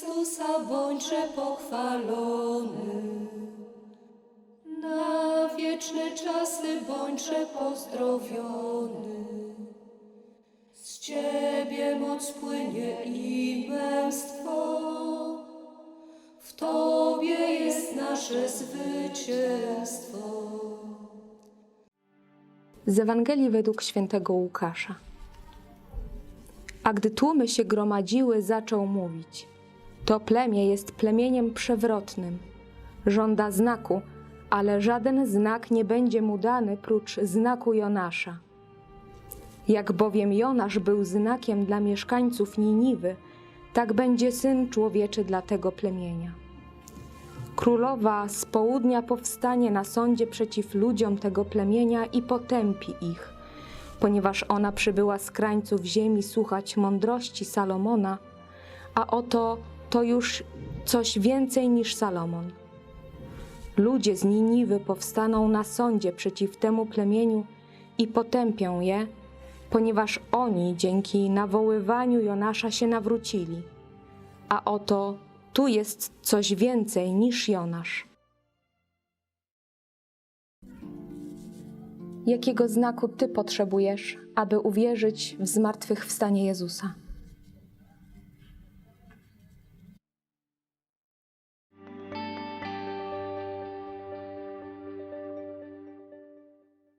Jezusa bądźże pochwalony. Na wieczne czasy bądźże pozdrowiony. Z Ciebie moc płynie i męstwo. W Tobie jest nasze zwycięstwo. Z Ewangelii według świętego Łukasza. A gdy tłumy się gromadziły, zaczął mówić: To plemię jest plemieniem przewrotnym. Żąda znaku, ale żaden znak nie będzie mu dany prócz znaku Jonasza. Jak bowiem Jonasz był znakiem dla mieszkańców Niniwy, tak będzie syn człowieczy dla tego plemienia. Królowa z południa powstanie na sądzie przeciw ludziom tego plemienia i potępi ich, ponieważ ona przybyła z krańców ziemi słuchać mądrości Salomona, a oto to już coś więcej niż Salomon. Ludzie z Niniwy powstaną na sądzie przeciw temu plemieniu i potępią je, ponieważ oni dzięki nawoływaniu Jonasza się nawrócili. A oto tu jest coś więcej niż Jonasz. Jakiego znaku Ty potrzebujesz, aby uwierzyć w zmartwychwstanie Jezusa?